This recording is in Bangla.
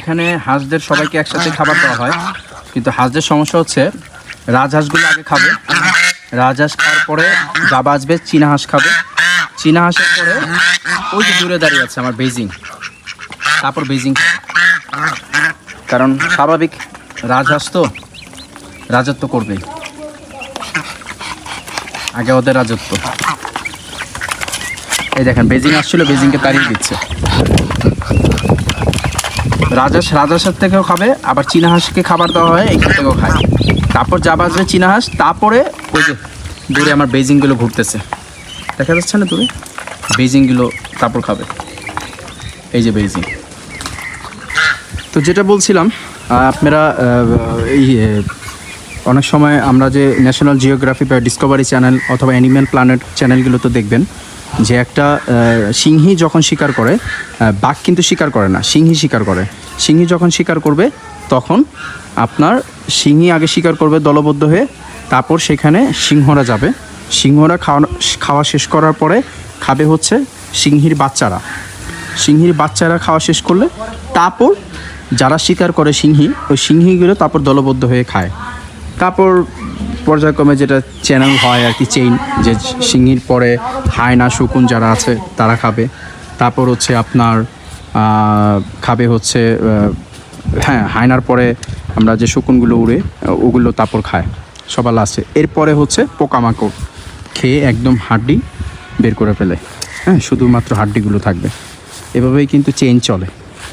এখানে হাঁসদের সবাইকে একসাথে খাবার দেওয়া হয়। কিন্তু হাঁসদের সমস্যা হচ্ছে, রাজহাঁসগুলো আগে খাবে। রাজহাঁস খাওয়ার পরে জাবা আসবে, চীনা হাঁস খাবে। চীনা হাঁসের পরে ওই যে দূরে দাঁড়িয়ে আছে আমার বেজিং তারপর বেজিং কারণ স্বাভাবিক রাজহাঁস তো রাজত্ব করবেই। আগে ওদের রাজত্ব। এই দেখেন বেজিং আসছিল বেজিংকে তাড়িয়ে দিচ্ছে। রাজাস রাজাসের থেকেও খাবে, আবার চীনা হাঁসকে খাবার দেওয়া হয়, এখান থেকেও খায়। তারপর যা বাজবে চীনা হাঁস, তারপরে ওই যে দূরে আমার বেজিংগুলো ঘুরতেছে। দেখা যাচ্ছে না দূরে? বেজিংগুলো তারপর খাবে। এই যে বেজিং তো যেটা বলছিলাম আপনারা এই অনেক সময় আমরা যে ন্যাশনাল জিওগ্রাফি বা ডিসকভারি চ্যানেল অথবা অ্যানিম্যাল প্ল্যানেট চ্যানেলগুলো তো দেখবেন যে একটা সিংহী যখন শিকার করে বাঘ কিন্তু শিকার করে না, সিংহী শিকার করে। সিংহী যখন শিকার করবে, তখন আপনার সিংহী আগে শিকার করবে, দলবদ্ধ হয়ে, তারপর সেখানে সিংহরা যাবে। সিংহরা খাওয়া খাওয়া শেষ করার পরে খাবে হচ্ছে সিংহীর বাচ্চারা। সিংহীর বাচ্চারা খাওয়া শেষ করলে, তারপর যারা শিকার করে সিংহী, ওই সিংহীগুলো তারপর দলবদ্ধ হয়ে খায়। তারপর পর্যায়ক্রমে যেটা চ্যানেল হয় আর কি চেইন যে সিংহীর পরে হায়না, শকুন যারা আছে, তারা খাবে। তারপর হচ্ছে আপনার খাবে হচ্ছে হ্যাঁ হায়নার পরে আমরা যে শকুনগুলো উড়ে ওগুলো তারপর খায়। সবার লাস্টে এরপরে হচ্ছে পোকামাকড়। খেয়ে একদম হাড্ডি বের করে ফেলে। হ্যাঁ শুধুমাত্র হাড্ডিগুলো থাকবে। এভাবেই কিন্তু চেইন চলে।